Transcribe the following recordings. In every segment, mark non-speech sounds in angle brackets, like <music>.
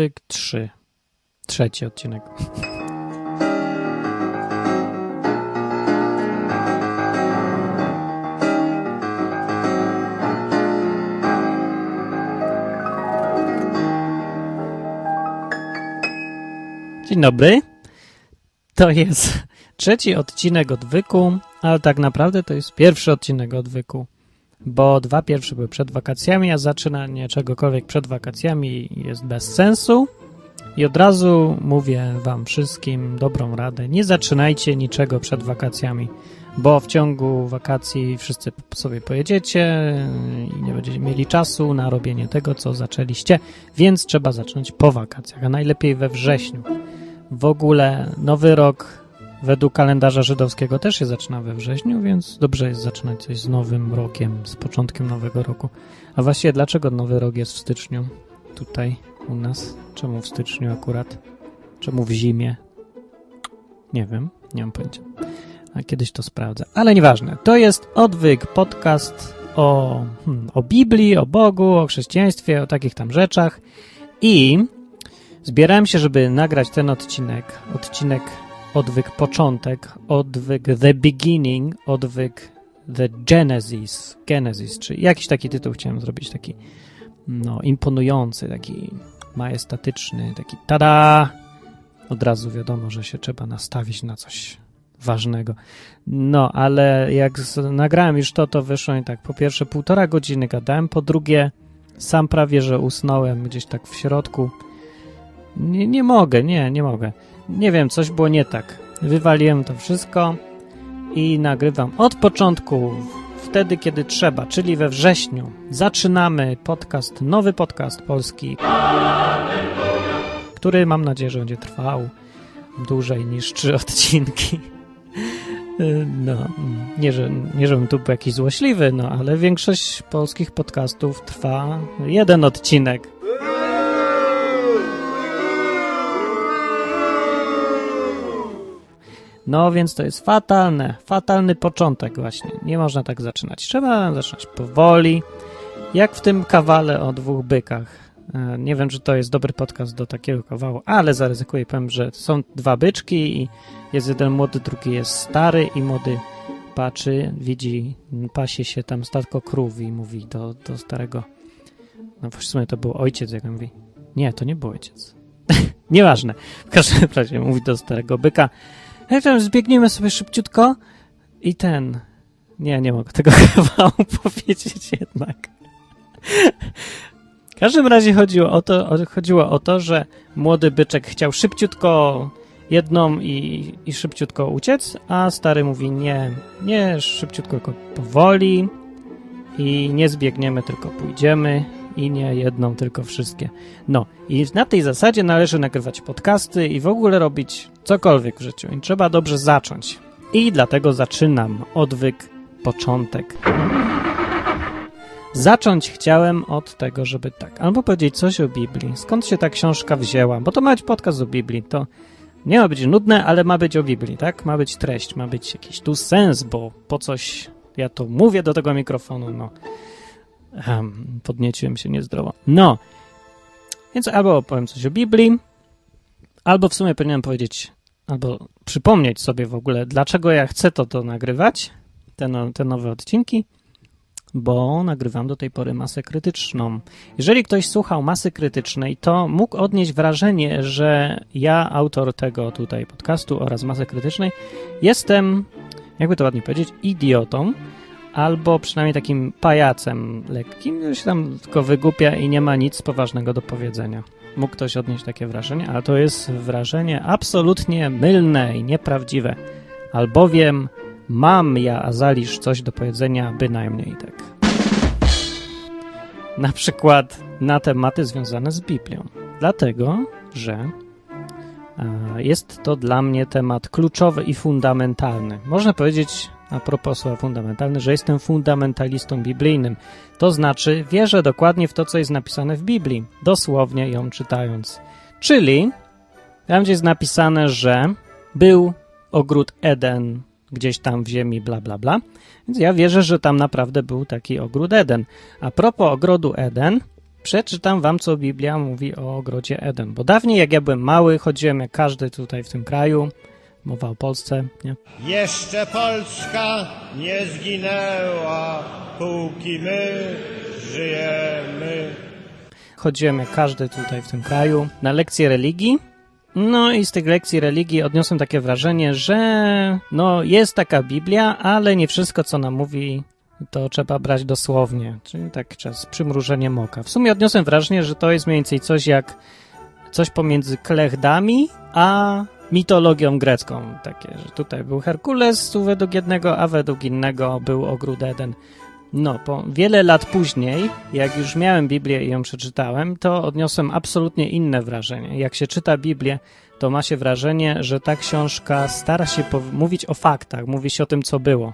Odwyk 3. Trzeci odcinek. Dzień dobry. To jest trzeci odcinek odwyku, ale tak naprawdę to jest pierwszy odcinek odwyku, bo dwa pierwsze były przed wakacjami, a zaczynanie czegokolwiek przed wakacjami jest bez sensu. I od razu mówię Wam wszystkim dobrą radę: nie zaczynajcie niczego przed wakacjami, bo w ciągu wakacji wszyscy sobie pojedziecie i nie będziecie mieli czasu na robienie tego, co zaczęliście, więc trzeba zacząć po wakacjach, a najlepiej we wrześniu. W ogóle nowy rok według kalendarza żydowskiego też się zaczyna we wrześniu, więc dobrze jest zaczynać coś z nowym rokiem, z początkiem nowego roku. A właściwie dlaczego nowy rok jest w styczniu tutaj u nas? Czemu w styczniu akurat? Czemu w zimie? Nie wiem, nie mam pojęcia. A kiedyś to sprawdzę. Ale nieważne. To jest Odwyk, podcast o, hmm, o Biblii, o Bogu, o chrześcijaństwie, o takich tam rzeczach. I zbierałem się, żeby nagrać ten odcinek. Odcinek odwyk początek, odwyk the beginning, odwyk the genesis, genesis, czy jakiś taki tytuł chciałem zrobić, taki no, imponujący, taki majestatyczny, taki tada! Od razu wiadomo, że się trzeba nastawić na coś ważnego. No, ale jak nagrałem już to, to wyszło i tak, po pierwsze półtora godziny gadałem, po drugie sam prawie, że usnąłem gdzieś tak w środku. Nie, nie mogę, nie, nie mogę. Nie wiem, coś było nie tak. Wywaliłem to wszystko i nagrywam od początku, wtedy kiedy trzeba, czyli we wrześniu. Zaczynamy podcast, nowy podcast polski, który mam nadzieję, że będzie trwał dłużej niż trzy <laughs> odcinki. No, nie, że, nie żebym tu był jakiś złośliwy, no, ale większość polskich podcastów trwa jeden odcinek. No więc to jest fatalne, fatalny początek właśnie. Nie można tak zaczynać. Trzeba zaczynać powoli, jak w tym kawale o dwóch bykach. E, Nie wiem, czy to jest dobry podcast do takiego kawału, ale zaryzykuję, powiem, że są dwa byczki i jest jeden młody, drugi jest stary i młody patrzy, widzi, pasie się tam statko krów i mówi do, do starego, no w sumie to był ojciec, jak on mówi. Nie, to nie był ojciec. <laughs> Nieważne. W każdym razie mówi do starego byka, Hej, tam zbiegniemy sobie szybciutko i ten. Nie, nie mogę tego <laughs> kawału powiedzieć jednak. W każdym razie chodziło o, to, chodziło o to, że młody byczek chciał szybciutko jedną i, i szybciutko uciec, a stary mówi nie, nie szybciutko, tylko powoli i nie zbiegniemy, tylko pójdziemy i nie jedną, tylko wszystkie. No i na tej zasadzie należy nagrywać podcasty i w ogóle robić cokolwiek w życiu. I trzeba dobrze zacząć. I dlatego zaczynam odwyk, początek. Zacząć chciałem od tego, żeby tak, albo powiedzieć coś o Biblii. Skąd się ta książka wzięła? Bo to ma być podcast o Biblii. To nie ma być nudne, ale ma być o Biblii, tak? Ma być treść, ma być jakiś tu sens, bo po coś ja to mówię do tego mikrofonu, no. Um, podnieciłem się niezdrowo. No, więc albo opowiem coś o Biblii, albo w sumie powinienem powiedzieć, albo przypomnieć sobie w ogóle, dlaczego ja chcę to, to nagrywać, te, no, te nowe odcinki, bo nagrywam do tej pory masę krytyczną. Jeżeli ktoś słuchał masy krytycznej, to mógł odnieść wrażenie, że ja, autor tego tutaj podcastu oraz masy krytycznej, jestem, jakby to ładnie powiedzieć, idiotą, albo przynajmniej takim pajacem lekkim, który się tam tylko wygłupia i nie ma nic poważnego do powiedzenia. Mógł ktoś odnieść takie wrażenie, ale to jest wrażenie absolutnie mylne i nieprawdziwe, albowiem mam ja, Azalisz, coś do powiedzenia bynajmniej tak. Na przykład na tematy związane z Biblią. Dlatego, że jest to dla mnie temat kluczowy i fundamentalny. Można powiedzieć, a propos słowa fundamentalne, że jestem fundamentalistą biblijnym. To znaczy, wierzę dokładnie w to, co jest napisane w Biblii, dosłownie ją czytając. Czyli tam, gdzie jest napisane, że był ogród Eden gdzieś tam w ziemi, bla, bla, bla. Więc ja wierzę, że tam naprawdę był taki ogród Eden. A propos ogrodu Eden, przeczytam wam, co Biblia mówi o ogrodzie Eden. Bo dawniej, jak ja byłem mały, chodziłem jak każdy tutaj w tym kraju. Mowa o Polsce, nie? Jeszcze Polska nie zginęła, póki my żyjemy. Chodziłem jak każdy tutaj w tym kraju na lekcje religii. No i z tych lekcji religii odniosłem takie wrażenie, że no jest taka Biblia, ale nie wszystko, co nam mówi, to trzeba brać dosłownie. Czyli tak czas przymrużenie moka. W sumie odniosłem wrażenie, że to jest mniej więcej coś jak coś pomiędzy klechdami a mitologią grecką. Takie, że tutaj był Herkules według jednego, a według innego był ogród Eden. No, po wiele lat później, jak już miałem Biblię i ją przeczytałem, to odniosłem absolutnie inne wrażenie. Jak się czyta Biblię, to ma się wrażenie, że ta książka stara się mówić o faktach, mówi się o tym, co było.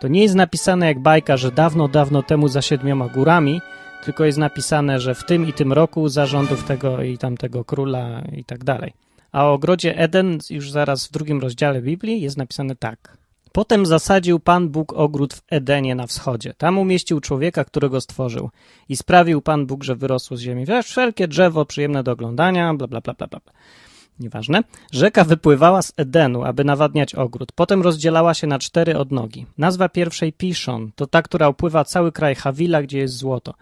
To nie jest napisane jak bajka, że dawno, dawno temu za siedmioma górami, tylko jest napisane, że w tym i tym roku zarządów tego i tamtego króla i tak dalej. A o ogrodzie Eden już zaraz w drugim rozdziale Biblii jest napisane tak. Potem zasadził Pan Bóg ogród w Edenie na wschodzie. Tam umieścił człowieka, którego stworzył. I sprawił Pan Bóg, że wyrosło z ziemi wszelkie drzewo przyjemne do oglądania, bla, bla, bla, bla, bla. Nieważne. Rzeka wypływała z Edenu, aby nawadniać ogród. Potem rozdzielała się na cztery odnogi. Nazwa pierwszej Pishon to ta, która opływa cały kraj Hawila, gdzie jest złoto.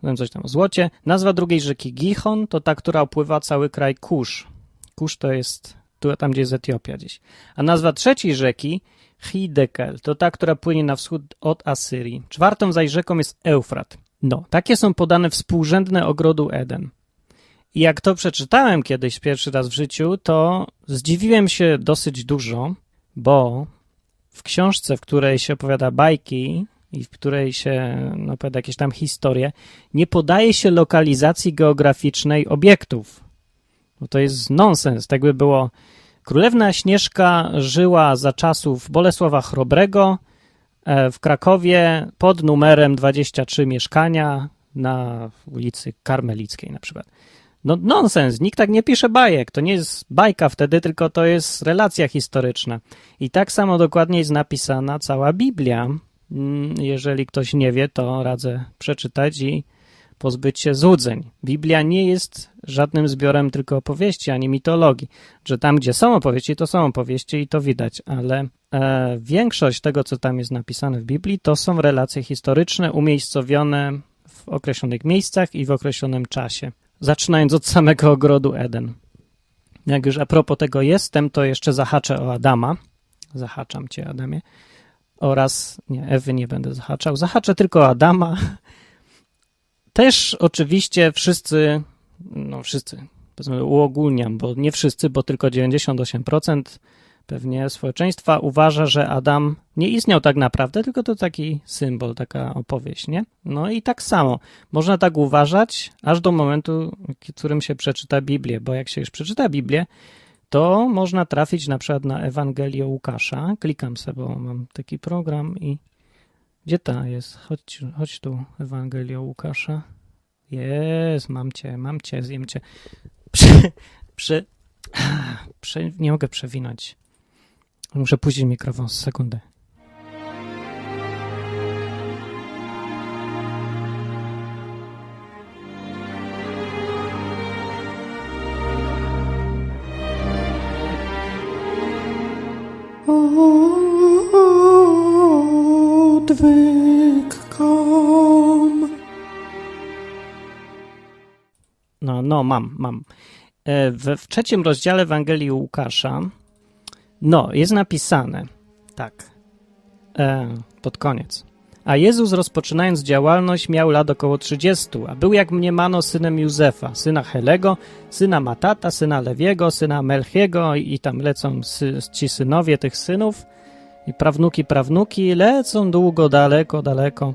Powiem coś tam o złocie. Nazwa drugiej rzeki Gihon to ta, która opływa cały kraj Kusz. Kusz to jest tam, gdzie jest Etiopia gdzieś. A nazwa trzeciej rzeki Hidekel to ta, która płynie na wschód od Asyrii. Czwartą zaś rzeką jest Eufrat. No, takie są podane współrzędne ogrodu Eden. I jak to przeczytałem kiedyś pierwszy raz w życiu, to zdziwiłem się dosyć dużo, bo w książce, w której się opowiada bajki i w której się no, opowiada jakieś tam historie, nie podaje się lokalizacji geograficznej obiektów. Bo to jest nonsens. Tak by było Królewna Śnieżka żyła za czasów Bolesława Chrobrego e, w Krakowie pod numerem 23 mieszkania na ulicy Karmelickiej na przykład. No nonsens, nikt tak nie pisze bajek, to nie jest bajka wtedy, tylko to jest relacja historyczna. I tak samo dokładnie jest napisana cała Biblia. Mm, jeżeli ktoś nie wie, to radzę przeczytać i pozbyć się złudzeń. Biblia nie jest żadnym zbiorem tylko opowieści ani mitologii, że tam, gdzie są opowieści, to są opowieści i to widać, ale e, większość tego, co tam jest napisane w Biblii, to są relacje historyczne umiejscowione w określonych miejscach i w określonym czasie. Zaczynając od samego ogrodu Eden. Jak już a propos tego jestem, to jeszcze zahaczę o Adama. Zahaczam cię, Adamie. Oraz, nie, Ewy nie będę zahaczał. Zahaczę tylko o Adama, też oczywiście wszyscy, no wszyscy, powiedzmy uogólniam, bo nie wszyscy, bo tylko 98% pewnie społeczeństwa uważa, że Adam nie istniał tak naprawdę, tylko to taki symbol, taka opowieść, nie? No i tak samo. Można tak uważać aż do momentu, w którym się przeczyta Biblię, bo jak się już przeczyta Biblię, to można trafić na przykład na Ewangelię Łukasza. Klikam sobie, bo mam taki program i gdzie ta jest? Chodź, chodź tu, Ewangelia Łukasza. Jest, mam cię, mam cię, zjem cię. Przy, przy, przy, nie mogę przewinąć. Muszę puścić mikrofon, sekundę. No, no, mam, mam. E, w, w trzecim rozdziale Ewangelii Łukasza, no, jest napisane tak, e, pod koniec. A Jezus rozpoczynając działalność miał lat około 30, a był jak mniemano synem Józefa, syna Helego, syna Matata, syna Lewiego, syna Melchiego i tam lecą sy, ci synowie tych synów i prawnuki, prawnuki lecą długo, daleko, daleko,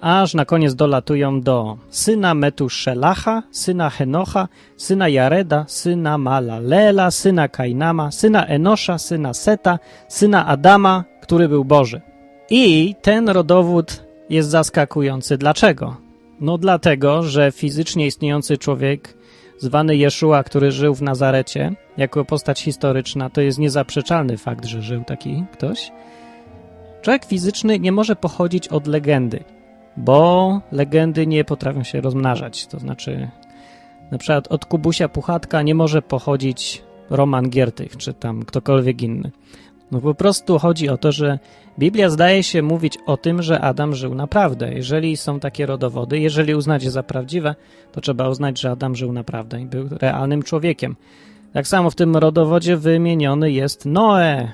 aż na koniec dolatują do syna Metuszelacha, syna Henocha, syna Jareda, syna Malalela, syna Kainama, syna Enosza, syna Seta, syna Adama, który był Boży. I ten rodowód jest zaskakujący. Dlaczego? No dlatego, że fizycznie istniejący człowiek zwany Jeszua, który żył w Nazarecie, jako postać historyczna, to jest niezaprzeczalny fakt, że żył taki ktoś. Człowiek fizyczny nie może pochodzić od legendy. Bo legendy nie potrafią się rozmnażać. To znaczy, na przykład od Kubusia Puchatka nie może pochodzić Roman Giertych, czy tam ktokolwiek inny. No po prostu chodzi o to, że Biblia zdaje się mówić o tym, że Adam żył naprawdę. Jeżeli są takie rodowody, jeżeli uznać je za prawdziwe, to trzeba uznać, że Adam żył naprawdę i był realnym człowiekiem. Tak samo w tym rodowodzie wymieniony jest Noe.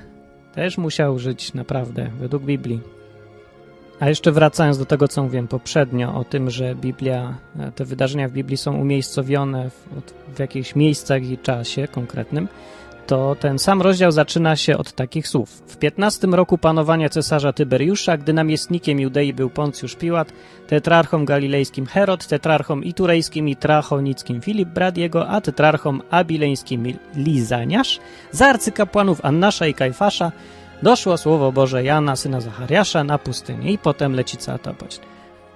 Też musiał żyć naprawdę, według Biblii. A jeszcze wracając do tego, co mówiłem poprzednio, o tym, że Biblia, te wydarzenia w Biblii są umiejscowione w, w jakichś miejscach i czasie konkretnym, to ten sam rozdział zaczyna się od takich słów. W 15 roku panowania cesarza Tyberiusza, gdy namiestnikiem Judei był Poncjusz Piłat, tetrarchą galilejskim Herod, tetrarchą iturejskim i trachonickim Filip, brat jego, a tetrarchą abileńskim Lizaniasz, za arcykapłanów Annasza i Kajfasza, doszło słowo Boże Jana, syna Zachariasza, na pustynię i potem leci cała ta opowieść.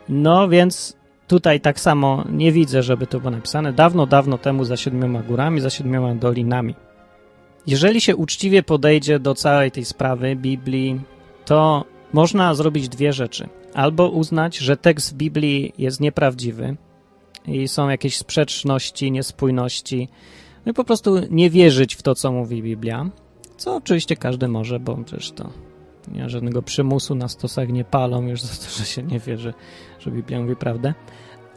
No więc tutaj tak samo nie widzę, żeby to było napisane. Dawno, dawno temu za siedmioma górami, za siedmioma dolinami. Jeżeli się uczciwie podejdzie do całej tej sprawy Biblii, to można zrobić dwie rzeczy. Albo uznać, że tekst Biblii jest nieprawdziwy i są jakieś sprzeczności, niespójności, no i po prostu nie wierzyć w to, co mówi Biblia, co oczywiście każdy może, bo przecież to nie ma żadnego przymusu na stosach nie palą już za to, że się nie wierzy, że Biblia mówi prawdę.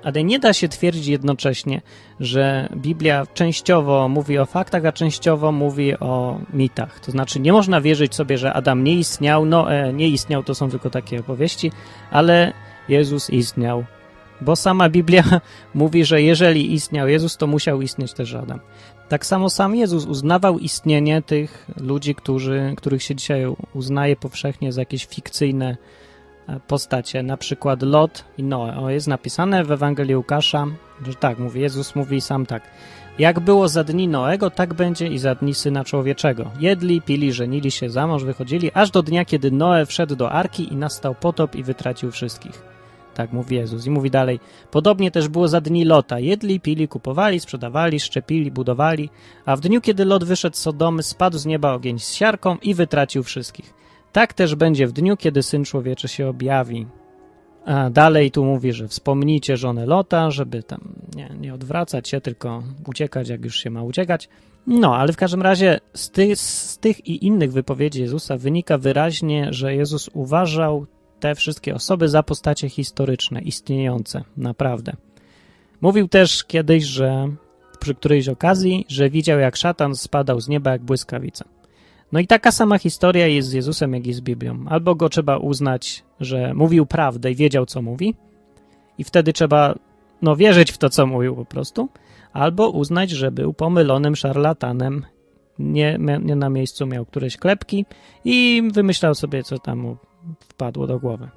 Ale nie da się twierdzić jednocześnie, że Biblia częściowo mówi o faktach, a częściowo mówi o mitach. To znaczy, nie można wierzyć sobie, że Adam nie istniał, Noe nie istniał, to są tylko takie opowieści, ale Jezus istniał. Bo sama Biblia <laughs> mówi, że jeżeli istniał Jezus, to musiał istnieć też Adam. Tak samo sam Jezus uznawał istnienie tych ludzi, którzy, których się dzisiaj uznaje powszechnie za jakieś fikcyjne postacie, na przykład Lot i Noe. O, jest napisane w Ewangelii Łukasza, że tak, mówi Jezus, mówi sam tak. Jak było za dni Noego, tak będzie i za dni Syna Człowieczego. Jedli, pili, żenili się, za mąż wychodzili, aż do dnia, kiedy Noe wszedł do Arki i nastał potop i wytracił wszystkich. Tak mówi Jezus. I mówi dalej, podobnie też było za dni Lota. Jedli, pili, kupowali, sprzedawali, szczepili, budowali, a w dniu, kiedy Lot wyszedł z Sodomy, spadł z nieba ogień z siarką i wytracił wszystkich. Tak też będzie w dniu, kiedy Syn Człowieczy się objawi. A dalej tu mówi, że wspomnijcie żonę Lota, żeby tam nie, nie odwracać się, tylko uciekać, jak już się ma uciekać. No, ale w każdym razie z, ty, z tych i innych wypowiedzi Jezusa wynika wyraźnie, że Jezus uważał te wszystkie osoby za postacie historyczne, istniejące, naprawdę. Mówił też kiedyś, że przy którejś okazji, że widział jak szatan spadał z nieba jak błyskawica. No i taka sama historia jest z Jezusem, jak i z Biblią. Albo go trzeba uznać, że mówił prawdę i wiedział, co mówi, i wtedy trzeba no, wierzyć w to, co mówił po prostu, albo uznać, że był pomylonym szarlatanem, nie, nie na miejscu miał któreś klepki i wymyślał sobie, co tam mu wpadło do głowy.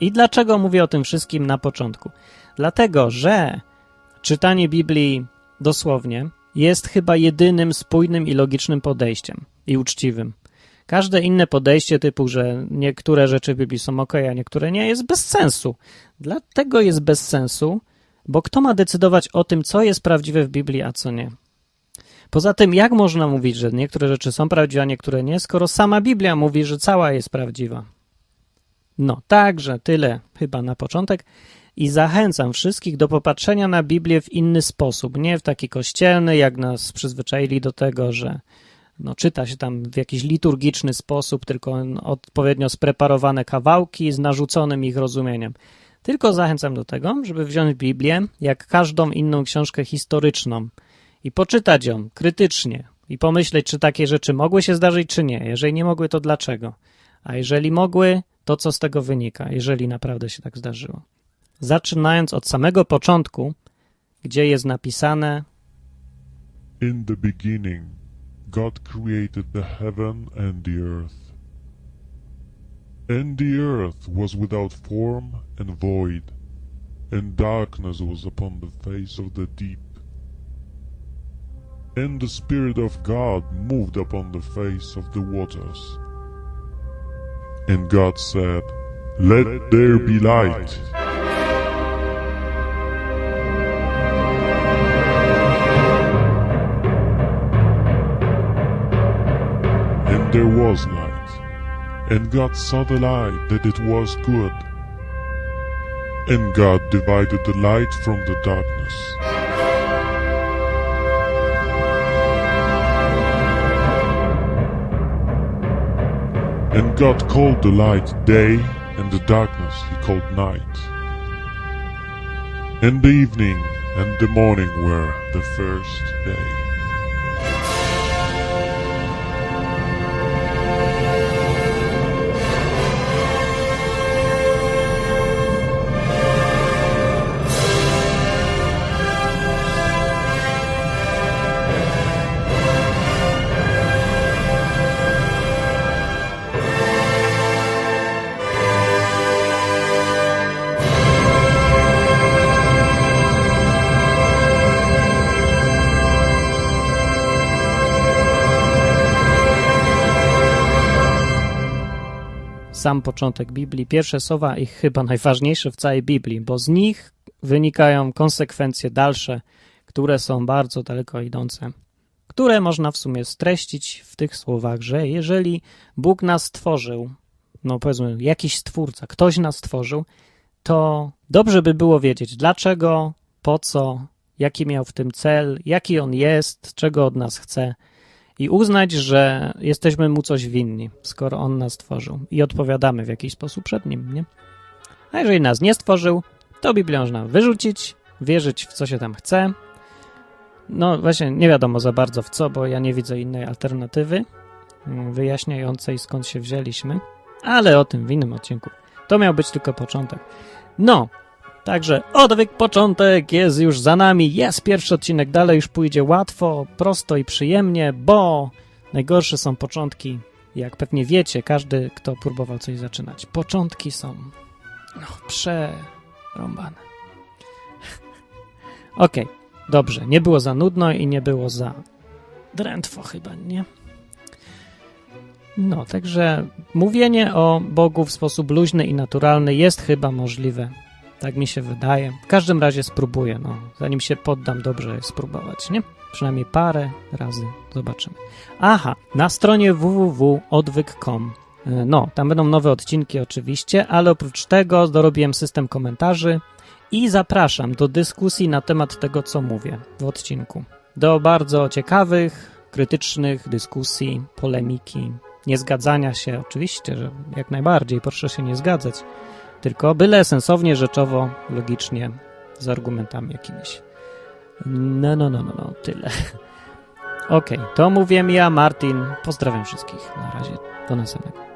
I dlaczego mówię o tym wszystkim na początku? Dlatego, że czytanie Biblii dosłownie jest chyba jedynym spójnym i logicznym podejściem i uczciwym. Każde inne podejście typu, że niektóre rzeczy w Biblii są ok, a niektóre nie, jest bez sensu. Dlatego jest bez sensu, bo kto ma decydować o tym, co jest prawdziwe w Biblii, a co nie? Poza tym, jak można mówić, że niektóre rzeczy są prawdziwe, a niektóre nie, skoro sama Biblia mówi, że cała jest prawdziwa? No, także tyle chyba na początek i zachęcam wszystkich do popatrzenia na Biblię w inny sposób, nie w taki kościelny, jak nas przyzwyczaili do tego, że no, czyta się tam w jakiś liturgiczny sposób, tylko odpowiednio spreparowane kawałki z narzuconym ich rozumieniem. Tylko zachęcam do tego, żeby wziąć Biblię jak każdą inną książkę historyczną i poczytać ją krytycznie i pomyśleć, czy takie rzeczy mogły się zdarzyć, czy nie. Jeżeli nie mogły, to dlaczego? A jeżeli mogły, to co z tego wynika, jeżeli naprawdę się tak zdarzyło zaczynając od samego początku, gdzie jest napisane In the beginning God created the heaven and the earth. And the earth was without form and void, and darkness was upon the face of the deep. And the Spirit of God moved upon the face of the waters. And God said, Let there be light. And there was light. And God saw the light that it was good. And God divided the light from the darkness. And God called the light day, and the darkness he called night. And the evening and the morning were the first day. Sam początek Biblii, pierwsze słowa i chyba najważniejsze w całej Biblii, bo z nich wynikają konsekwencje dalsze, które są bardzo daleko idące, które można w sumie streścić w tych słowach, że jeżeli Bóg nas stworzył, no powiedzmy jakiś stwórca, ktoś nas stworzył, to dobrze by było wiedzieć dlaczego, po co, jaki miał w tym cel, jaki on jest, czego od nas chce i uznać, że jesteśmy mu coś winni, skoro on nas stworzył i odpowiadamy w jakiś sposób przed nim, nie? A jeżeli nas nie stworzył, to Biblię można wyrzucić, wierzyć w co się tam chce. No właśnie, nie wiadomo za bardzo w co, bo ja nie widzę innej alternatywy mm, wyjaśniającej skąd się wzięliśmy, ale o tym w innym odcinku. To miał być tylko początek. No, Także odwyk początek jest już za nami. Jest pierwszy odcinek, dalej już pójdzie łatwo, prosto i przyjemnie, bo najgorsze są początki. Jak pewnie wiecie, każdy, kto próbował coś zaczynać. Początki są no, przerąbane. <laughs> Okej, okay, dobrze. Nie było za nudno i nie było za drętwo chyba, nie? No, także mówienie o Bogu w sposób luźny i naturalny jest chyba możliwe. Tak mi się wydaje. W każdym razie spróbuję, no. Zanim się poddam, dobrze spróbować, nie? Przynajmniej parę razy zobaczymy. Aha, na stronie www.odwyk.com no, tam będą nowe odcinki oczywiście, ale oprócz tego dorobiłem system komentarzy i zapraszam do dyskusji na temat tego, co mówię w odcinku. Do bardzo ciekawych, krytycznych dyskusji, polemiki, niezgadzania się, oczywiście, że jak najbardziej, proszę się nie zgadzać tylko byle sensownie, rzeczowo, logicznie, z argumentami jakimiś. No, no, no, no, no, tyle. <laughs> Okej, okay, to mówię ja, Martin. Pozdrawiam wszystkich. Na razie, do następnego.